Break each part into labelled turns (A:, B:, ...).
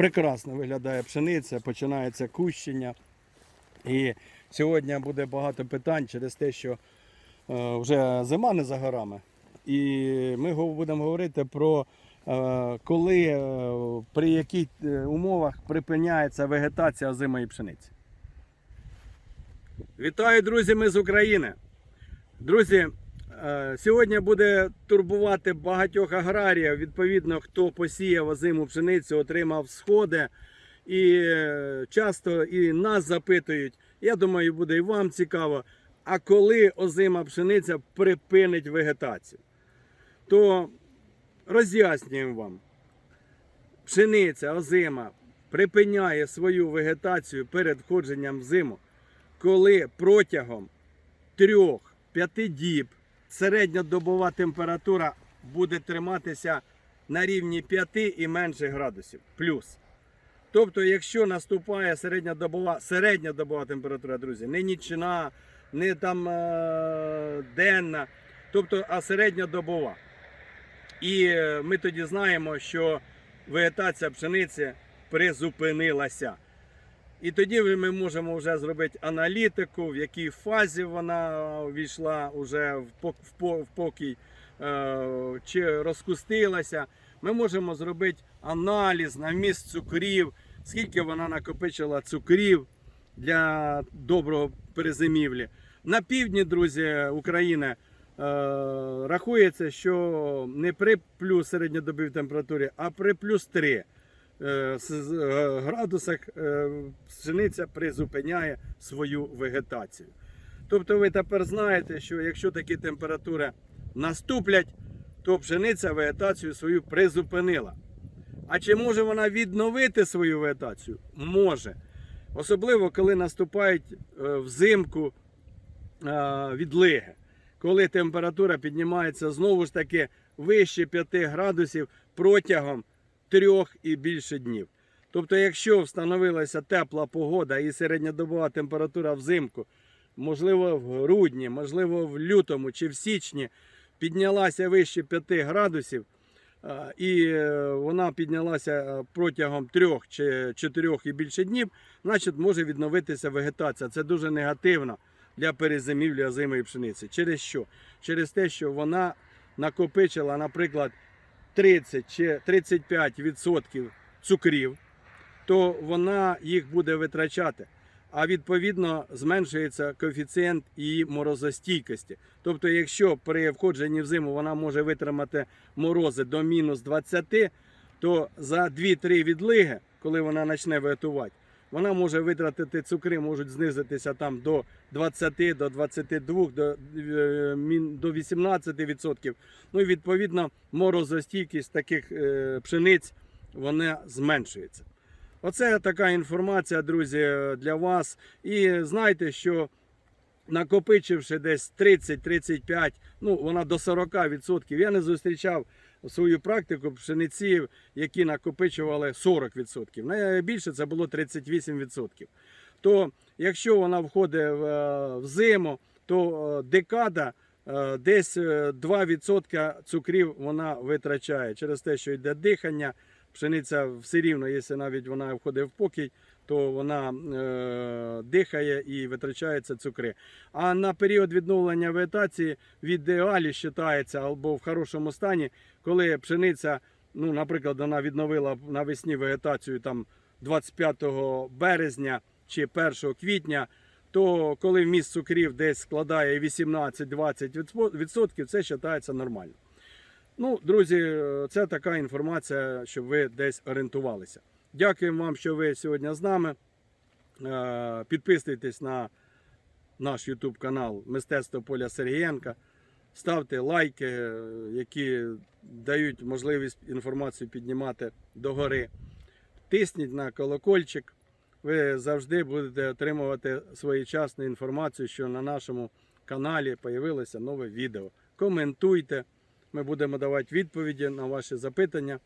A: прекрасно виглядає пшениця, починається кущення. І сьогодні буде багато питань через те, що е, вже зима не за горами. І ми будемо говорити про е, коли, е, при яких умовах припиняється вегетація озимої пшениці. Вітаю, друзі, ми з України. Друзі, сьогодні буде турбувати багатьох аграріїв. Відповідно, хто посіяв озиму пшеницю, отримав сходи. І е, часто і нас запитують, я думаю, буде і вам цікаво, а коли озима пшениця припинить вегетацію, то роз'яснюємо вам. Пшениця озима припиняє свою вегетацію перед входженням в зиму, коли протягом 3-5 діб середньодобова температура буде триматися на рівні 5 і менше градусів. Плюс. Тобто, якщо наступає середньодобова, середньодобова температура, друзі, не нічна, не там е- денна, тобто, а середньодобова. І е, ми тоді знаємо, що вегетація пшениці призупинилася. І тоді ми можемо вже зробити аналітику, в якій фазі вона війшла вже в пок- в по- в покій, е, чи розкустилася. Ми можемо зробити аналіз на вміст цукрів, скільки вона накопичила цукрів для доброго перезимівлі. На півдні, друзі, України е, рахується, що не при плюс середньодобовій температурі, а при плюс 3 е, с- з- е, градусах е, пшениця призупиняє свою вегетацію. Тобто ви тепер знаєте, що якщо такі температури наступлять, то пшениця вегетацію свою призупинила. А чи може вона відновити свою вегетацію? Може. Особливо, коли наступають е, взимку е, відлиги, коли температура піднімається знову ж таки вище 5 градусів протягом трьох і більше днів. Тобто, якщо встановилася тепла погода і середньодобова температура взимку, можливо в грудні, можливо в лютому чи в січні піднялася вище 5 градусів, і е, вона піднялася е, протягом трьох чи чотирьох і більше днів, значить може відновитися вегетація. Це дуже негативно для перезимівлі озимої пшениці. Через що? Через те, що вона накопичила, наприклад, 30 чи 35% цукрів, то вона їх буде витрачати. А відповідно зменшується коефіцієнт її морозостійкості. Тобто, якщо при входженні в зиму вона може витримати морози до мінус 20, то за 2-3 відлиги, коли вона почне вегетувати, вона може витратити цукри, можуть знизитися там до 20, до 22, до, е, до 18%. Ну і відповідно морозостійкість таких е, пшениць вона зменшується. Оце така інформація, друзі, для вас. І знайте, що накопичивши десь 30-35, ну вона до 40%. Я не зустрічав свою практику пшениці, які накопичували 40%. Найбільше це було 38%. То якщо вона входить в, е, зиму, то е, декада е, десь е, 2% цукрів вона витрачає через те, що йде дихання. Пшениця все рівно, якщо навіть вона входить в покій, то вона е, дихає і витрачаються цукри. А на період відновлення вегетації в ідеалі вважається або в хорошому стані, коли пшениця, ну, наприклад, вона відновила навесні вегетацію там 25 березня чи 1 квітня, то коли вміст цукрів десь складає 18-20%, це вважається нормально. Ну, друзі, це така інформація, щоб ви десь орієнтувалися. Дякуємо вам, що ви сьогодні з нами. Е, Підписуйтесь на наш YouTube канал Мистецтво Поля Сергієнка. Ставте лайки, е, які дають можливість інформацію піднімати догори. Тисніть на колокольчик. Ви завжди будете отримувати своєчасну інформацію, що на нашому каналі з'явилося нове відео. Коментуйте. Ми будемо давати відповіді на ваші запитання.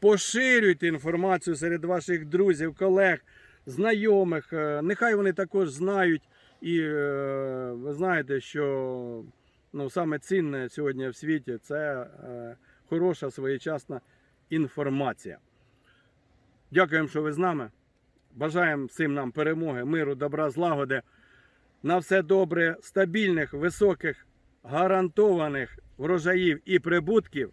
A: Поширюйте інформацію серед ваших друзів, колег, знайомих. Е, Нехай вони також знають. І е, ви знаєте, що ну, саме цінне сьогодні в світі це е, хороша своєчасна інформація. Дякуємо, що ви з нами. Бажаємо всім нам перемоги, миру, добра, злагоди. На все добре, стабільних, високих, гарантованих врожаїв і прибутків.